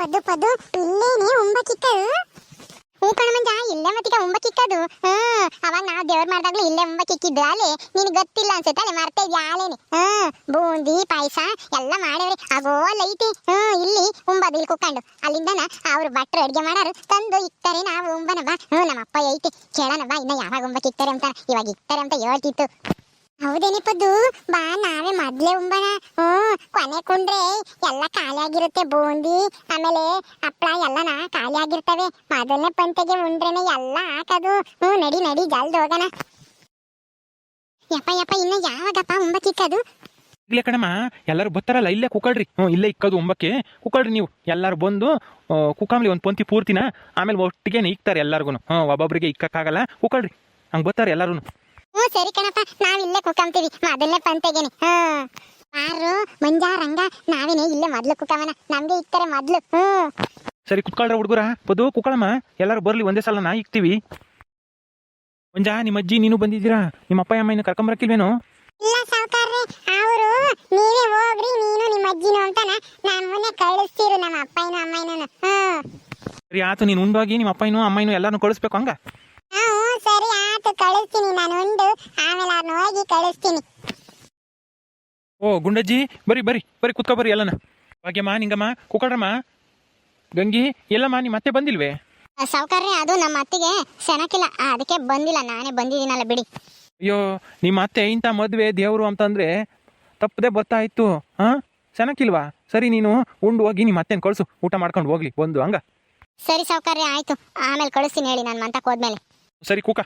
ಪದ್ದು ಪದ್ದು ಇಲ್ಲೇನೆ ಉಂಬಕ್ಕಿಕ್ಕದು ಹೂ ಕಣ ಮಂಜ ಇಲ್ಲೇ ಮತ್ತೀಗ ಉಂಬಕ್ಕಿಕ್ಕದು ಹ್ಮ್ ಅವಾಗ ನಾವು ದೇವ್ರ ಮಾಡ್ದಾಗ್ಲೂ ಇಲ್ಲೇ ಉಂಬಕ್ಕಿಕ್ಕಿದ್ದು ಅಲೆ, ನಿನಗೆ ಗೊತ್ತಿಲ್ಲ ಅನ್ಸುತ್ತೆ ಮರ್ತಾ ಇದ್ಯಾ ಹ್ಮ್ ಬೂಂದಿ, ಪಾಯಸ, ಎಲ್ಲ ಮಾಡವ್ರಿ ಆಗೋ ಲೈತಿ ಹ್ಮ್ ಇಲ್ಲಿ ಉಂಬದು, ಇಲ್ಲಿ ಕುಕ್ಕಂಡು. ಅಲ್ಲಿಂದನ ಅವ್ರು ಭಟ್ರು ಅಡುಗೆ ಮಾಡಾರು. ತಂದು ಇಕ್ತಾರೆ ನಾವು ಉಂಬನ ಬಾ. ಹ್ಮ್ ನಮ್ಮ ಅಪ್ಪ ಐತಿ. ಕೇಳೋಣ ಬಾ, ಇನ್ನ ಯಾವಾಗ ಉಂಬಕ್ಕೆ ಇಕ್ತಾರೆ ಅಂತ. ಇವಾಗ ಇಕ್ತಾರೆ ಅಂತ ಹೇಳ್ತಿತ್ತು. ಹೌದೇನಿಪ್ಪದ್ದು ಬಾ, ನಾವೇ ಮೊದ್ಲೇ ಉಂಬಣ. ಹ್ಮ್ ಕೊನೆ ಕುಂಡ್ರೆ ಎಲ್ಲ ಖಾಲಿ ಆಗಿರುತ್ತೆ ಬೂಂದಿ. ಆಮೇಲೆ ಹಪ್ಪಳ ಎಲ್ಲನ ಖಾಲಿ ಆಗಿರ್ತವೆ ಮೊದಲನೇ ಪಂತೆಗೆ ಉಂಡ್ರೆನೆ ಎಲ್ಲ ಹಾಕದು. ಹ್ಮ್ ನಡಿ ನಡಿ, ಜಲ್ದ ಹೋಗೋಣ. ಯಪ್ಪ ಯಪ್ಪ, ಇನ್ನ ಯಾವಾಗಪ್ಪ ಉಂಬಕ್ಕಿಕ್ಕದು ಇಲ್ಲೇ ಕಣಮ್ಮ, ಎಲ್ಲರೂ ಬರ್ತಾರಲ್ಲ, ಇಲ್ಲೇ ಕುಕ್ಕಳ್ರಿ ಹ್ಞೂ, ಇಲ್ಲೇ ಇಕ್ಕದು ಉಂಬಕ್ಕೆ. ಕುಕ್ಕಳ್ರಿ ನೀವು. ಎಲ್ಲರೂ ಬಂದು ಕುಕ್ಕಂಬ್ಲಿ ಒಂದು ಪೊಂತಿ ಪೂರ್ತಿನ? ಆಮೇಲೆ ಒಟ್ಟಿಗೆ ಇಕ್ತಾರೆ ಎಲ್ಲರಿಗೂ ಹ್ಞೂ ಒಬ್ಬೊಬ್ಬರಿಗೆ ಇಕ್ಕಕ್ಕಾಗಲ್ಲ. ಕುಕ್ಕಳ್ರಿ ಹಂಗೆ ಬರ್ತಾರೆ ಎಲ್ಲರೂ ಹ್ಞೂ ಸರಿ ಕಣಪ್ಪ. ನಾವಿಲ್ಲೇ ಕುಕ್ಕಂತೀವಿ ಮೊದಲನೇ ಪಂತೆಗೇನೆ. ಹ್ಮ್ ಯಾರು ಮಂಜಾ ರಂಗ ನಾವೇನೆ ಇಲ್ಲೇ ಮೊದ್ಲು ಕುಕ್ಕವನ ನಮ್ಗೆ ಇಕ್ತಾರೆ ಮೊದ್ಲು. ಹ್ಮ್ ಸರಿ ಕುತ್ಕೊಳ್ರ ಹುಡುಗರ. ಬದು ಕುಕ್ಕಳಮ್ಮ ಎಲ್ಲರೂ ಬರ್ಲಿ ಒಂದೇ ಸಲ ನಾ ಇಕ್ತೀವಿ. ಮಂಜಾ ನಿಮ್ಮ ಅಜ್ಜಿ ನೀನು ಬಂದಿದ್ದೀರಾ? ನಿಮ್ಮ ಅಪ್ಪ ಅಮ್ಮ ಇನ್ನು ಕರ್ಕೊಂಬರಕ್ಕಿಲ್ವೇನು ಇಲ್ಲ ಸಾವುಕಾರ್ರೆ. ಅವರು ನೀವೇ ಹೋಗ್ರಿ ನೀನು ನಿಮ್ಮ ಅಜ್ಜಿನೂ ಅಂತಾನ. ನಾನು ಮೊನ್ನೆ ಕಳಿಸ್ತೀರು ನಮ್ಮ ಅಪ್ಪಯ್ಯನು ಅಮ್ಮಯ್ಯನು ಹ್ಞೂ. ಸರಿ ಆತು. ನೀನು ಉಂಡೋಗಿ ನಿಮ್ಮ ಅಪ್ಪ ಅಮ್ಮನೂ ಎಲ್ಲರೂ ಕಳಿಸ್ಬೇಕು ಹಂಗ? ಹೋಗಿ ಕಳಿಸ್ತೀನಿ. ಓ ಗುಂಡಜ್ಜಿ ಬರಿ ಬರಿ ಬರಿ ಕುತ್ಕೊ ಬರಿ ಎಲ್ಲನ. ಭಾಗ್ಯಮ್ಮ ನಿಂಗಮ್ಮ ಕುಕಡ್ರಮ್ಮ ಗಂಗಿ ಎಲ್ಲಮ್ಮ ನೀ ಮತ್ತೆ ಬಂದಿಲ್ವೇ? ಸೌಕರ್ಯ ಅದು ನಮ್ಮ ಅತ್ತಿಗೆ ಸೆನಕಿಲ್ಲ ಅದಕ್ಕೆ ಬಂದಿಲ್ಲ ನಾನೇ ಬಂದಿದ್ದೀನಲ್ಲ ಬಿಡಿ. ಅಯ್ಯೋ ನಿಮ್ಮ ಅತ್ತೆ ಇಂಥ ಮದುವೆ ದೇವರು ಅಂತಂದ್ರೆ ತಪ್ಪದೆ ಬರ್ತಾ ಇತ್ತು ಹಾಂ ಚೆನ್ನಾಗಿಲ್ವಾ ಸರಿ ನೀನು ಉಂಡು ಹೋಗಿ ನಿಮ್ಮ ಅತ್ತೆನ ಕಳಿಸು. ಊಟ ಮಾಡ್ಕೊಂಡು ಹೋಗ್ಲಿ ಒಂದು ಹಂಗ? ಸರಿ ಸೌಕರ್ಯ ಆಯ್ತು. ಆಮೇಲೆ ಕಳಿಸ್ತೀನಿ ಹೇಳಿ ನಾನು ಮಂತಕ್ಕೆ ಹೋದ್ಮೇಲೆ. ಸರಿ ಕೂಕ.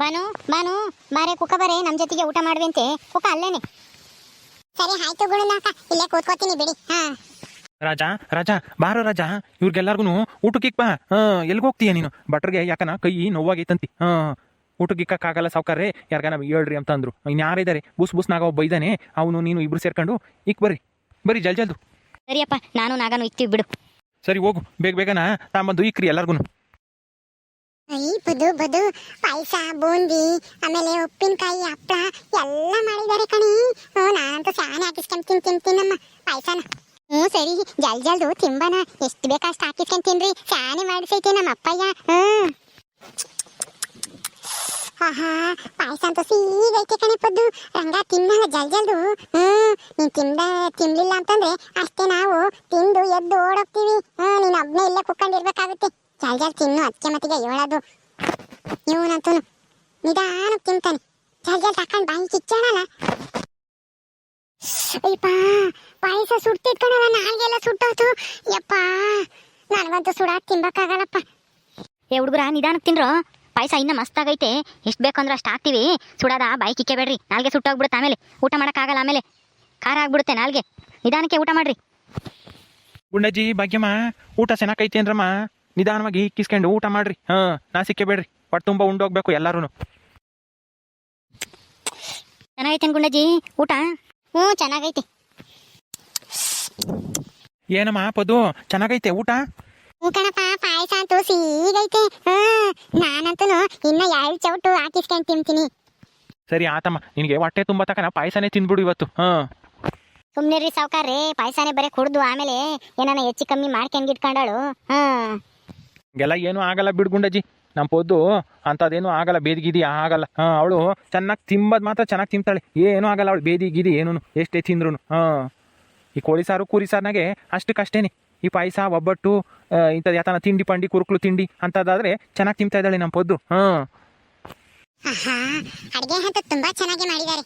ಬಾನು ಬಾನು ಬಾರೆ ಕುಕ್ಕ ಬರೆ ನಮ್ಮ ಜೊತೆಗೆ ಊಟ ಮಾಡುವಂತೆ ಕುಕ್ಕ ಅಲ್ಲೇನೆ. ಸರಿ ಆಯ್ತು ಗುಣನಾಕ ಇಲ್ಲೇ ಕೂತ್ಕೋತೀನಿ ಬಿಡಿ. ಹಾ. ರಾಜ ರಾಜ ಬಾರೋ ರಾಜ. ಇವ್ರಿಗೆಲ್ಲರಿಗೂ ಊಟಕ್ಕೆ ಬಾ. ಹಾಂ ಎಲ್ಲಿಗೆ ಹೋಗ್ತೀಯ ನೀನು? ಭಟ್ರಿಗೆ ಯಾಕನ ಕೈ ನೋವಾಗೈತಂತಿ. ಹಾಂ. ಊಟಕ್ಕೆ ಇಕ್ಕಕ್ಕಾಗಲ್ಲ ಸಾವ್ಕಾರ್ರೆ ಯಾರಿಗಾನ ಹೇಳ್ರಿ ಅಂತ ಅಂದ್ರು. ಇನ್ನು ಯಾರಿದ್ದಾರೆ ಬುಸ್ ಬುಸ್ನಾಗ ಒಬ್ಬ ಇದ್ದಾನೆ ಅವನು ನೀನು ಇಬ್ರು ಸೇರ್ಕೊಂಡು ಇಕ್ ಬರ್ರಿ. ಬರ್ರಿ ಜಲ್ ಜಲ್ದು. ಸರಿಯಪ್ಪ ನಾನು ನಾಗನು ಇಕ್ತೀವಿ ಬಿಡು. ಸರಿ ಹೋಗು. ಬೇಗ ಬೇಗನ? ತಾಂಬಂದು ಇಕ್ರಿ ಎಲ್ಲರಿಗೂ ಈ ಬದು ಬದು ಪಾಯಸ ಬೂಂದಿ, ಆಮೇಲೆ ಉಪ್ಪಿನಕಾಯಿ ಹಪ್ಪಳ ಎಲ್ಲ ಮಾಡಿದ್ದಾರೆ ಕಣಿ. ಹ್ಞೂ, ನಾನಂತೂ ಶಾನೆ ಹಾಕಿಸ್ಕೊಂಡು ತಿನ್ ತಿಂತೀನಮ್ಮ ಪಾಯಸನ ಹ್ಞೂ, ಸರಿ. ಜಲ್ ಜಲ್ದು ತಿಂಬನ. ಎಷ್ಟು ಬೇಕಷ್ಟು ಹಾಕಿಸ್ಕೊಂಡು ತಿನ್ರಿ. ಶಾನೆ ಮಾಡಿಸೈತೆ ನಮ್ಮ ಅಪ್ಪಯ್ಯ. ಹ್ಞೂ. ಆಹಾ ಪಾಯಸ ಅಂತ ಸೀಗೈತೆ ಕಣಿ ಪದ್ದು. ರಂಗ, ತಿನ್ನಲ್ಲ ಜಲ್ ಜಲ್ದು ಹ್ಞೂ, ನೀನು ತಿಂದ, ತಿನ್ಲಿಲ್ಲ ಅಂತಂದ್ರೆ ಅಷ್ಟೇ ನಾವು ತಿಂದು ಎದ್ದು ಓಡೋಗ್ತೀವಿ. ಹ್ಞೂ, ನೀನು ಒಬ್ಬನೇ ಇಲ್ಲೇ ಕುತ್ಕೊಂಡಿರ್ಬೇಕಾಗುತ್ತೆ. ಜಲ್ ಜಲ್ ತಿನ್ನು ಅದಕ್ಕೆ ಮತ್ತಿಗೆ ಹೇಳೋದು ಇವನಂತೂ ನಿಧಾನಕ್ಕೆ ತಿಂತಾನೆ. ಜಾಲ್ಜಾಲ್ ಜಲ್ ಬಾಯಿ ಕಿಚ್ಚಣಲ್ಲ. ಅಯ್ಯಪ್ಪ ಪಾಯಸ ಸುಡ್ತಿದ್ ಕಣಲ್ಲ ನಾಲ್ಗೆಲ್ಲ ಸುಟ್ಟೋತು. ಯಪ್ಪ ನನಗಂತೂ ಸುಡಾಕ್ ತಿನ್ಬೇಕಾಗಲ್ಲಪ್ಪ ಏ ಹುಡುಗರ ನಿಧಾನಕ್ಕೆ ತಿನ್ರೋ. ಪಾಯಸ ಇನ್ನ ಮಸ್ತ್ ಆಗೈತೆ ಎಷ್ಟು ಬೇಕಂದ್ರೆ ಅಷ್ಟು ಹಾಕ್ತೀವಿ. ಸುಡೋದ ಬಾಯಿ ಕಿಕ್ಕಬೇಡ್ರಿ ನಾಲ್ಗೆ ಸುಟ್ಟೋಗ್ಬಿಡುತ್ತೆ ಆಮೇಲೆ. ಊಟ ಮಾಡೋಕ್ಕಾಗಲ್ಲ ಆಮೇಲೆ. ಖಾರ ಆಗ್ಬಿಡುತ್ತೆ ನಾಲ್ಗೆ. ನಿಧಾನಕ್ಕೆ ಊಟ ಮಾಡ್ರಿ. ಗುಂಡಜ್ಜಿ ಭಾಗ್ಯಮ್ಮ ಊಟ ಚೆನ್ನಾಗೈತಿ ಅಂದ್ರಮ್ಮ. ನಿಧಾನವಾಗಿ ಇಕ್ಕಿಸ್ಕೊಂಡು ಊಟ ಮಾಡ್ರಿ. ಹಾ ನಾ ಸಿಕ್ಕಬೇಡ್ರಿ ಹೊಟ್ಟೆ ತುಂಬ ಉಂಡೋಗ್ಬೇಕು ಎಲ್ಲಾರು ಚೆನ್ನಾಗೈತೆ ಗುಂಡಜ್ಜಿ ಊಟ? ಹ್ಞೂ ಚೆನ್ನಾಗೈತಿ. ಏನಮ್ಮ ಪದು ಚೆನ್ನಾಗೈತೆ ಊಟ? ಹ್ಞೂ ಕಣಪ್ಪ ಪಾಯಸ ಅಂತೂ ಸೀಗೈತೆ. ಹ್ಞೂ ನಾನಂತೂ ಇನ್ನ ಎರಡು ಚೌಟು ಹಾಕಿಸ್ಕೊಂಡು ತಿಂತೀನಿ. ಸರಿ ಆತಮ್ಮ. ನಿನಗೆ ಹೊಟ್ಟೆ ತುಂಬ ತಕನ ಪಾಯಸನೇ ತಿಂದ್ಬಿಡು ಇವತ್ತು. ಹಾ. ಸುಮ್ನೆ ರೀ ಸಾವುಕಾರ್ರಿ ಪಾಯಸನೇ ಬರೀ ಕುಡ್ದು ಆಮೇಲೆ ಏನಾನ ಹೆಚ್ಚು ಕಮ್ಮಿ ಮಾಡ್ಕೊಂಡು ಇಟ್ಕೊಂಡಾಳು. ಹ್ಮ್ ಎಲ್ಲ ಏನೂ ಆಗಲ್ಲ ಬಿಡ್ಗುಂಡಜ್ಜಿ ನಮ್ಮ ಪೊದ್ದು ಅಂಥದ್ದೇನೂ ಆಗಲ್ಲ, ಬೇದಿ ಗೀದಿ ಆಗಲ್ಲ. ಹಾಂ, ಅವಳು ಚೆನ್ನಾಗಿ ತಿಂಬದ್ ಮಾತ್ರ ಚೆನ್ನಾಗಿ ತಿಂತಾಳೆ. ಏನು ಆಗಲ್ಲ ಅವಳು, ಬೇದಿ ಗೀದಿ ಏನೂ ಎಷ್ಟೇ ತಿಂದ್ರು ಹಾಂ. ಈ ಕೋಳಿ ಸಾರು, ಕುರಿ ಸಾರ್ನಾಗೆ ಅಷ್ಟಕ್ಕಷ್ಟೇನೆ ಈ ಪಾಯಸ, ಒಬ್ಬಟ್ಟು ಇಂಥದ್ದು ಯಾತನ ತಿಂಡಿ, ಪಂಡಿ, ಕುರುಕ್ಲು ತಿಂಡಿ ಅಂಥದ್ದಾದ್ರೆ ಚೆನ್ನಾಗಿ ತಿಂತಾ ಇದ್ದಾಳೆ ನಮ್ಮ ಪೊದ್ದು. ಹಾಂ. ಅಡುಗೆ ಚೆನ್ನಾಗಿ ಮಾಡಿದ್ದಾರೆ.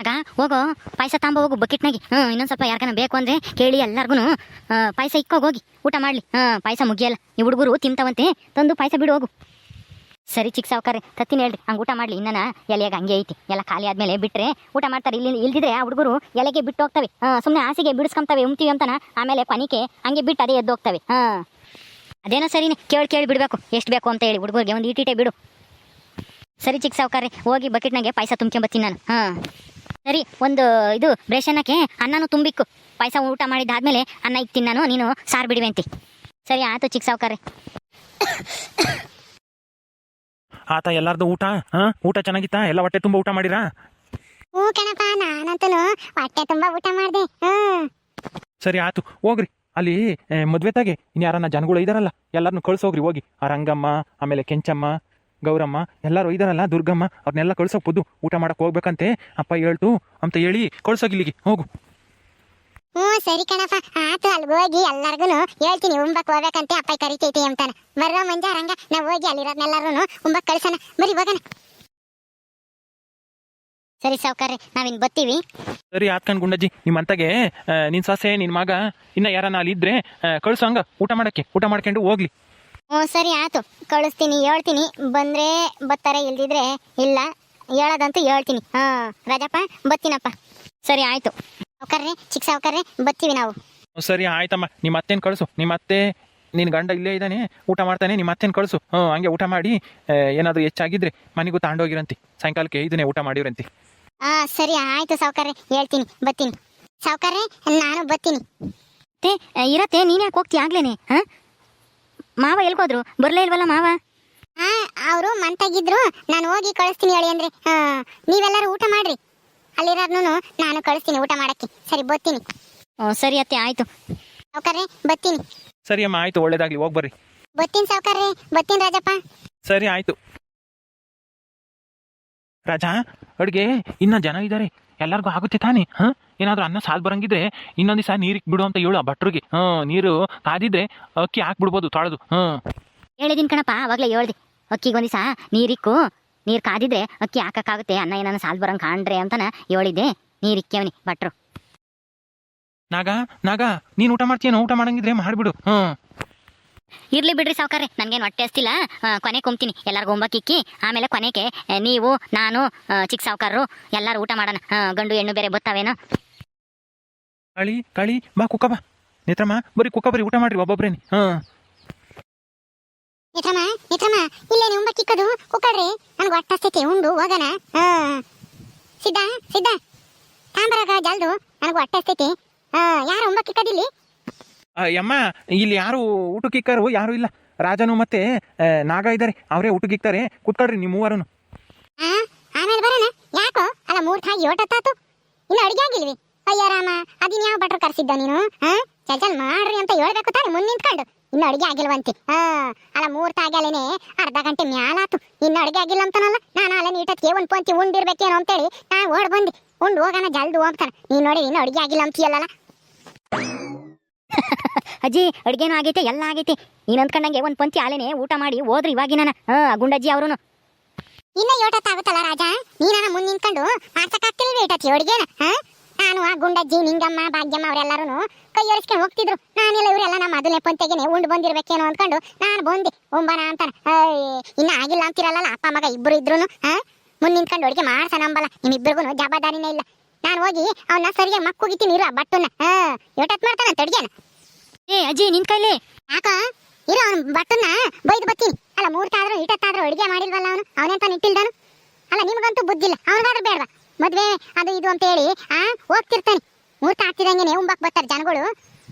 ಆಗ ಹೋಗೋ, ಪಾಯಸ ತಾಂಬ ಹೋಗು, ಬಕೆಟ್ನಾಗಿ. ಹ್ಞೂ ಇನ್ನೊಂದು ಸ್ವಲ್ಪ ಯಾರ್ಗಾನ ಬೇಕು ಅಂದರೆ ಕೇಳಿ ಎಲ್ಲರಿಗೂ ಪಾಯಸ ಇಕ್ಕೋಗಿ ಹೋಗಿ. ಊಟ ಮಾಡಲಿ. ಹಾಂ, ಪಾಯಸ ಮುಗಿಯಲ್ಲ. ಈ ಹುಡುಗರು ತಿಂತಾವಂತೆ. ತಂದು ಪಾಯಸ ಬಿಡು ಹೋಗು. ಸರಿ ಚಿಕ್ಕ ಸಾವುಕಾರೆ ತತ್ತಿನ ಹೇಳ್ರಿ. ಹಂಗೆ ಊಟ ಮಾಡಲಿ. ಇನ್ನನ ಎಲೆಯಾಗ ಹಂಗೆ ಐತಿ. ಎಲ್ಲ ಖಾಲಿ ಆದ್ಮೇಲೆ ಬಿಟ್ರೆ ಊಟ ಮಾಡ್ತಾರೆ. ಇಲ್ಲಿ, ಇಲ್ದಿದ್ರೆ ಆ ಹುಡುಗರು ಎಲೆಗೆ ಬಿಟ್ಟು ಹೋಗ್ತವೆ. ಹಾಂ ಸುಮ್ಮನೆ ಹಾಸಿಗೆ ಬಿಡಿಸ್ಕೊಂತವೆ, ಉಮ್ತೀವಿ ಅಂತನ. ಆಮೇಲೆ ಪನಿಕೆ ಹಂಗೆ ಬಿಟ್ಟು ಅದೇ ಎದ್ದು ಹೋಗ್ತವೆ. ಹಾಂ. ಅದೇನೋ ಸರಿನೇ. ಕೇಳಿ ಕೇಳಿ ಬಿಡಬೇಕು. ಎಷ್ಟು ಬೇಕು ಅಂತ ಹೇಳಿ ಹುಡುಗರಿಗೆ ಒಂದು ಈಟೀಟೆ ಬಿಡು. ಸರಿ ಚಿಕ್ಕ ಸಾವುಕಾರೆ ಹೋಗಿ ಬಕೆಟ್ನಾಗೆ ಪಾಯಸ ತುಂಬ್ಕೊಂಬತ್ತೀನಿ ನಾನು. ಹಾಂ. ಸರಿ ಒಂದು ಇದು ಬ್ರೇಷನಕ್ಕೆ ಅನ್ನನೂ ತುಂಬಿಕ್ಕು. ಪಾಯಸ ಊಟ ಮಾಡಿದ್ದಾದ್ಮೇಲೆ ಅನ್ನ ಈಗ ತಿನ್ನಾನು ನೀನು ಸಾರು ಬಿಡುವೆ ಅಂತಿ ಸರಿ ಆಯ್ತು ಚಿಕ್ಕ ಸಾವುಕಾರೆ ಆತ ಎಲ್ಲಾರ್ದು ಊಟ ಹಾ? ಊಟ ಚೆನ್ನಾಗಿತ್ತಾ? ಎಲ್ಲ ಹೊಟ್ಟೆ ತುಂಬಾ ಊಟ ಮಾಡಿರಾ? ಹ್ಞೂ ಕಣಪ್ಪ ನಾನಂತೂ ಹೊಟ್ಟೆ ತುಂಬಾ ಊಟ ಮಾಡಿದೆ ಹ್ಮ್ ಸರಿ ಆತು ಹೋಗ್ರಿ. ಅಲ್ಲಿ ಮದುವೆ ಮದ್ವೆ ತಾಗೆ ಇನ್ಯಾರನ್ನ ಜನಗಳು ಇದಾರಲ್ಲ ಎಲ್ಲರನ್ನು ಕಳ್ಸೋಗ್ರಿ ಹೋಗಿ. ಆ ರಂಗಮ್ಮ ಆಮೇಲೆ ಕೆಂಚಮ್ಮ ಗೌರಮ್ಮ ಎಲ್ಲರೂ ಇದಾರಲ್ಲ ದುರ್ಗಮ್ಮ ಅವ್ರನ್ನೆಲ್ಲ ಕಳ್ಸೋಕ್ ಊಟ ಮಾಡಕ್ ಹೋಗ್ಬೇಕಂತೆ. ಅಪ್ಪ ಹೇಳ್ತು ಅಂತ ಹೇಳಿ ಕಳ್ಸೋಗಿ ಇಲ್ಲಿಗೆ ಹೋಗು. ಹ್ಞೂ ಸರಿ ಕಣಪ್ಪ. ಆತು ಅಲ್ಲಿ ಹೋಗಿ ಎಲ್ಲಾರ್ಗು ಹೇಳ್ತೀನಿ ಉಂಬಕ್ ಹೋಗ್ಬೇಕಂತೆ ಅಪ್ಪ ಕರಿತೈತಿ ಅಂತಾನ. ಬರ್ರೋ ಮಂಜ ರಂಗ ನಾವು ಹೋಗಿ ಅಲ್ಲಿರೋದ್ನೆಲ್ಲರೂ ಉಂಬಕ್ ಕಳ್ಸೋಣ. ಬರೀ ಹೋಗೋಣ. ಸರಿ ಸಾವ್ಕಾರ್ರೆ ನಾವಿನ್ ಬತ್ತೀವಿ ಸರಿ ಆತ್ಕಂಡ್ ಗುಂಡಜ್ಜಿ ನಿಮ್ಮ ಅಂತಾಗೆ ನಿನ್ನ ಸೊಸೆ ನಿನ್ ಮಗ ಇನ್ನ ಯಾರನ್ನ ಅಲ್ಲಿ ಇದ್ರೆ ಕಳ್ಸೋ ಹಂಗ ಊಟ ಮಾಡಕ್ಕೆ ಊಟ ಮಾಡ್ಕೊಂಡು ಹೋಗ್ಲಿ. ಹ್ಞೂ ಸರಿ ಆಯ್ತು ಕಳಿಸ್ತೀನಿ ಹೇಳ್ತೀನಿ. ಬಂದ್ರೆ ಬರ್ತಾರೆ ಇಲ್ದಿದ್ರೆ ಇಲ್ಲ. ಹೇಳೋದಂತೂ ಹೇಳ್ತೀನಿ. ಹಾಂ ರಾಜಪ್ಪ ಬತ್ತೀನಪ್ಪ ಸರಿ ಆಯ್ತು. ಸಾವುಕಾರ್ರೆ ಚಿಕ್ಕ ಸಾವುಕಾರ್ರೆ ಬತ್ತೀವಿ ನಾವು. ಸರಿ ಆಯ್ತಮ್ಮ. ನಿಮ್ಮ ಅತ್ತೇನು ಕಳಿಸು. ನಿಮ್ಮ ಅತ್ತೆ ನಿನ್ನ ಗಂಡ ಇಲ್ಲೇ ಇದ್ದಾನೆ ಊಟ ಮಾಡ್ತಾನೆ ನಿಮ್ಮ ಅತ್ತೇನು ಕಳಿಸು. ಹ್ಞೂ ಹಂಗೆ ಊಟ ಮಾಡಿ ಏನಾದರೂ ಹೆಚ್ಚಾಗಿದ್ರೆ ಮನೆಗೂ ಹೋಗಿರಂತೆ ಸಾಯಂಕಾಲಕ್ಕೆ ಇದನ್ನೇ ಊಟ ಮಾಡಿರಂತಿ ಹಾಂ ಸರಿ ಆಯ್ತು ಸಾವುಕಾರ್ರೆ. ಹೇಳ್ತೀನಿ ಬತ್ತೀನಿ ಸಾವುಕಾರ್ರೆ ನಾನು ಬತ್ತೀನಿ ಮತ್ತೆ ಇರತ್ತೆ ನೀನು ಯಾಕೆ ಹೋಗ್ತಿ ಆಗ್ಲೇನೆ ಹಾ? ಮಾವ ಎಲ್ಗೋದ್ರು? ಬರ್ಲೇ ಇಲ್ವಲ್ಲ ಮಾವ? ಹಾ ಅವರು ಮಂತಾಗಿದ್ರು. ನಾನು ಹೋಗಿ ಕಳಿಸ್ತೀನಿ ಹೇಳಿ ಅಂದ್ರೆ ಹಾ ನೀವೆಲ್ಲರೂ ಊಟ ಮಾಡ್ರಿ. ಅಲ್ಲಿರೋರ್ನು ನಾನು ಕಳಿಸ್ತೀನಿ ಊಟ ಮಾಡಕ್ಕೆ. ಸರಿ ಬರ್ತೀನಿ. ಓ ಸರಿ ಅತ್ತೆ ಆಯ್ತು. ಸಾವ್ಕಾರ್ರೆ ಬರ್ತೀನಿ. ಸರಿ ಅಮ್ಮ ಆಯ್ತು ಒಳ್ಳೇದಾಗ್ಲಿ ಹೋಗಿ ಬರ್ರಿ. ಬತ್ತೀನಿ ಸಾವ್ಕಾರ್ರೆ ಬತ್ತೀನಿ ರಾಜಪ್ಪ. ಸರಿ ಆಯ್ತು. ರಾಜ ಅಡ್ಗೆ ಇನ್ನ ಜನ ಇದ್ದಾರೆ ಎಲ್ಲರಿಗೂ ಆಗುತ್ತೆ ತಾನೇ? ಹಾ? ಏನಾದರೂ ಅನ್ನ ಸಾಲ್ ಬರಂಗಿದ್ರೆ ಇನ್ನೊಂದು ದಿವಸ ನೀರಿಗೆ ಬಿಡು ಅಂತ ಹೇಳು ಆ ಭಟ್ರಿಗೆ. ಹ್ಮ್ ನೀರು ಕಾದಿದ್ರೆ ಅಕ್ಕಿ ಹಾಕ್ಬಿಡ್ಬೋದು ತೊಳೆದು. ಹಾಂ. ಹೇಳಿದೀನಿ ಕಣಪ್ಪ ಆವಾಗಲೇ ಹೇಳ್ದೆ. ಅಕ್ಕಿಗೆ ಒಂದಿಸ ನೀರಿಕ್ಕು ನೀರು ಕಾದಿದ್ರೆ ಅಕ್ಕಿ ಹಾಕಕ್ಕಾಗುತ್ತೆ ಅನ್ನ ಏನಾನ ಸಾಲು ಬರಂಗ್ ಕಾಣ್ರೆ ಅಂತನ ಹೇಳಿದ್ದೆ. ನೀರಿಕ್ಕೇವನಿ ಭಟ್ರು. ನಾಗ ನಾಗ ನೀನು ಊಟ ಮಾಡ್ತೀಯನೋ? ಊಟ ಮಾಡಂಗಿದ್ರೆ ಮಾಡಿಬಿಡು. ಹ್ಮ್ ಇರ್ಲಿ ಬಿಡ್ರಿ ಸಾವ್ಕಾರ್ರೆ. ನನಗೇನು ಹೊಟ್ಟೆ ಹಸ್ತಿಲ್ಲ. ಆ, ಕೊನೆ ಕುಂಬ್ತೀನಿ. ಎಲ್ಲರಿಗೂ ಒಂಬಕ್ಕಿಕ್ಕಿ ಆಮೇಲೆ ಕೊನೆಗೆ ನೀವು ನಾನು ಚಿಕ್ಕ ಸಾವುಕಾರರು ಎಲ್ಲರೂ ಊಟ ಮಾಡೋಣ. ಗಂಡು ಹೆಣ್ಣು ಬೇರೆ ಗೊತ್ತಾವೇನೋ ಕಳಿ ಕಳಿ ಬಾ ಕುಕ್ಕ ಬಾ. ನೇತ್ರಮ್ಮ ಬರಿ ಕುಕ್ಕ ಬರಿ ಊಟ ಮಾಡ್ರಿ ಒಬ್ಬೊಬ್ರೇನಿ. ಹ್ಮ್ ನೇತ್ರಮ್ಮ ನೇತ್ರಮ್ಮ ಇಲ್ಲೇ ನೀವು ಕಿಕ್ಕದು ಕುಕ್ಕಡ್ರಿ ನನ್ಗೆ ಹೊಟ್ಟಸ್ತೈತಿ ಉಂಡು ಹೋಗೋಣ. ಹಾ. ಸಿದ್ಧ ಸಿದ್ಧ ತಾಂಬರಾಗ ಜಲ್ದು. ನನಗೆ ಹೊಟ್ಟಸ್ತೈತಿ ಹಾ ಯಾರು ಒಂಬ ಕಿಕ್ಕದಿಲ್ಲಿ ಆ, ಯಮ್ಮ ಇಲ್ಲಿ ಯಾರು ಊಟಕ್ಕೆ ಇಕ್ಕಾರು ಯಾರು ಇಲ್ಲ. ರಾಜನು ಮತ್ತೆ ಆ, ನಾಗ ಇದ್ದಾರೆ. ಅವರೇ ಊಟಕ್ಕಿಕ್ತಾರೆ. ಕುತ್ಕೊಳ್ರಿ ನೀವು ಮೂವರನು ಆಮೇಲೆ ಬರೋಣ. ಯಾಕೋ? ಅಲ್ಲ ಮೂರ್ ತಾಯಿ ಇನ್ನು ಅಡಿಗೆ ಆಗಿಲ್ವಿ? ಅಯ್ಯ ರಾಮ ಅದಿನ್ ಯಾವ ಭಟ್ರು ಕರ್ಸಿದ್ದ ನೀನು? ಹಾ ಚಲ್ ಚಲ್ ಮಾಡ್ರಿ ಅಂತ ಹೇಳ್ಬೇಕು ತಾನೆ ಮುಂದೆ ನಿಂತ್ಕೊಂಡು. ಇನ್ನು ಅಡಿಗೆ ಆಗಿಲ್ವಂತೆ. ಹಾ ಅಲ್ಲ ಮೂರ್ ತಾಗಲೇನೆ ಅರ್ಧ ಗಂಟೆ ಮ್ಯಾಲಾತು. ಇನ್ನು ಅಡಿಗೆ ಆಗಿಲ್ಲ ಅಂತನಲ್ಲ. ನಾನು ಅಲ್ಲ ನೀಟಕ್ಕೆ ಒಂದ್ ಪಂಚಿ ಉಂಡಿರ್ಬೇಕೇನೋ ಅಂತೇಳಿ ನಾನು ಓಡ್ ಬಂದೆ. ಉಂಡು ಹೋಗೋಣ ಜಲ್ದು ಹೋಗ್ತಾನೆ. ನೀನ್ ನೋಡಿ ಇನ್ನು ಅಡುಗೆ ಆಗಿಲ್ಲ ಅಂತೀಯಲ್ಲ ಅಜ್ಜಿ, ಅಡುಗೆನೂ ಆಗೈತೆ, ಎಲ್ಲ ಆಗೈತೆ. ನೀನ್ ಅಂದ್ಕೊಂಡಂಗೆ ಒಂದ್ ಪಂಕ್ತಿ ಆಲೇನೆ ಊಟ ಮಾಡಿ ಹೋದ್ರಿ ಇವಾಗಿನ ಹಾ, ಗುಂಡಜ್ಜಿ ಅವರು ಇನ್ನ ಯೋಟತ್ತಾಗುತ್ತಲ್ಲ ರಾಜ? ನೀನ ಮುಂದೆ ನಿಂತ್ಕೊಂಡು ಮಾಡ್ಸಕ್ಕಾಗ್ತಿಲ್ವಿ ಏಟತಿ ಅಡುಗೆನ, ಹಾ? ನಾನು ಆ ಗುಂಡಜ್ಜಿ, ನಿಂಗಮ್ಮ, ಭಾಗ್ಯಮ್ಮ ಅವರೆಲ್ಲರೂ ಕೈ ಒರೆಸ್ಕೊಂಡು ಹೋಗ್ತಿದ್ರು. ನಾನೆಲ್ಲ ಇವರೆಲ್ಲ ನಮ್ಮ ಮೊದಲನೇ ಪಂತೆಗೆನೆ ಉಂಡು ಬಂದಿರ್ಬೇಕೇನೋ ಅಂದ್ಕೊಂಡು ನಾನು ಬಂದೆ. ಒಂಬನ ಅಂತಾನೆ ಇನ್ನ ಆಗಿಲ್ಲ ಅಂತಿರಲ್ಲ ಅಪ್ಪ, ಮಗ ಇಬ್ರು ಇದ್ರು ಹಾ? ಮುಂದೆ ನಿಂತ್ಕೊಂಡು ಅಡಿಗೆ ಮಾಡ್ಸ ನಂಬಲ್ಲ ನಿಮ್ಮಿಬ್ಬರಿಗೂ ಜವಾಬ್ದಾರಿನೇ ಇಲ್ಲ. ನಾನು ಹೋಗಿ ಅವನ್ನ ಸರಿಯಾಗಿ ಮಕ್ಕುಗಿತೀನಿ ಇರು ಬಟ್ಟನ್ನ ಹಾ, ಯೋಟತ್ ಮಾಡ್ತಾನಂತ ಅಡಿಗೆನ ಏ, ಅಜ್ಜಿ, ನಿನ್ ಕೈಲಿ? ಯಾಕ? ಇರ ಅವನ ಬಟ್ಟನ್ನ ಬೈದು ಬತ್ತೀನಿ ಅಲ್ಲ ಮೂರ್ತಾದ್ರೂ ಇಟತ್ತಾದ್ರೂ ಅಡಿಗೆ ಮಾಡಿಲ್ವಲ್ಲ ಅವನು? ಅವನೆಂತ ನಿಟ್ಟಿಲ್ದಾನು? ಅಲ್ಲ, ನಿಮಗಂತೂ ಬುದ್ಧಿಲ್ಲ ಅವನಿಗಾದ್ರೂ ಬೇಡವಾ? ಮದ್ವೆ, ಅದು ಇದು ಅಂತ ಹೇಳಿ ಆ, ಹೋಗ್ತಿರ್ತಾನೆ. ಮೂರ್ತ ಹಾಕ್ತಿದಂಗೆ ಉಂಬಕ್ ಬರ್ತಾರೆ ಜನಗಳು.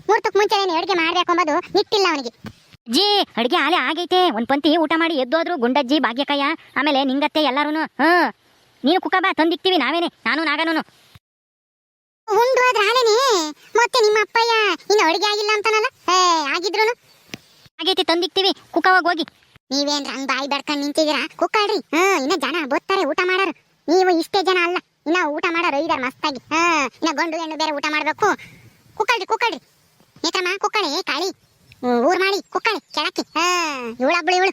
ಮೂರ್ತಕ್ ಮುಂಚೆ ಅಡಿಗೆ ಮಾಡ್ಬೇಕು ನಿಟ್ಟಿಲ್ಲ ಅವನಿಗೆ. ಜಿ ಅಡ್ಗೆ ಆಲೆ ಆಗೈತೆ. ಒಂದ್ ಪಂತಿ ಊಟ ಮಾಡಿ ಎದ್ದೋದ್ರು ಗುಂಡಜ್ಜಿ ಭಾಗ್ಯಕಯ್ಯ ಆಮೇಲೆ ನಿಂಗತ್ತೆ ಎಲ್ಲಾರು ಹ ನೀನು ಕುಕ್ಕ ಬಾ, ತಂದಿಕ್ತೀವಿ ನಾವೇನೆ. ನಾನು ನಾಗನೂನು. ಉಂಡು ಆದ್ರೆ ಹಾಲೇನೆ ಮತ್ತೆ ನಿಮ್ಮ ಅಪ್ಪಯ್ಯ ಇನ್ನು ಅಡುಗೆ ಆಗಿಲ್ಲ ಅಂತಾನಲ್ಲ? ಏ ಆಗಿದ್ರುನು? ಆಗೈತಿ ತಂದಿಕ್ತೀವಿ. ಕುಕ್ಕವಾಗ ಹೋಗಿ. ನೀವೇನ್ರ ಹಂಗ್ ಬಾಯಿ ಬೆಡ್ಕೊಂಡ್ ನಿಂತಿದ್ದೀರಾ? ಕುಕ್ಕಾಡ್ರಿ. ಹಾ ಇನ್ನ ಜನ ಬರ್ತಾರೆ ಊಟ ಮಾಡೋರು. ನೀವು ಇಷ್ಟೇ ಜನ ಅಲ್ಲ. ಇನ್ನ ಊಟ ಮಾಡೋರು ಇದಾರ ಮಸ್ತಾಗಿ. ಹಾ ಇನ್ನ ಗಂಡು ಹೆಣ್ಣು ಬೇರೆ ಊಟ ಮಾಡಬೇಕು. ಕುಕ್ಕಳ್ರಿ ಕುಕ್ಕಳ್ರಿ ನೇತ್ರಮ್ಮ ಕುಕ್ಕಳಿ ಕಾಳಿ. ಊರ್ ಮಾಡಿ ಕುಕ್ಕಳಿ ಕೆಳಕ್ಕೆ. ಹಾ ಇವಳೊಬ್ಳು ಇವಳು.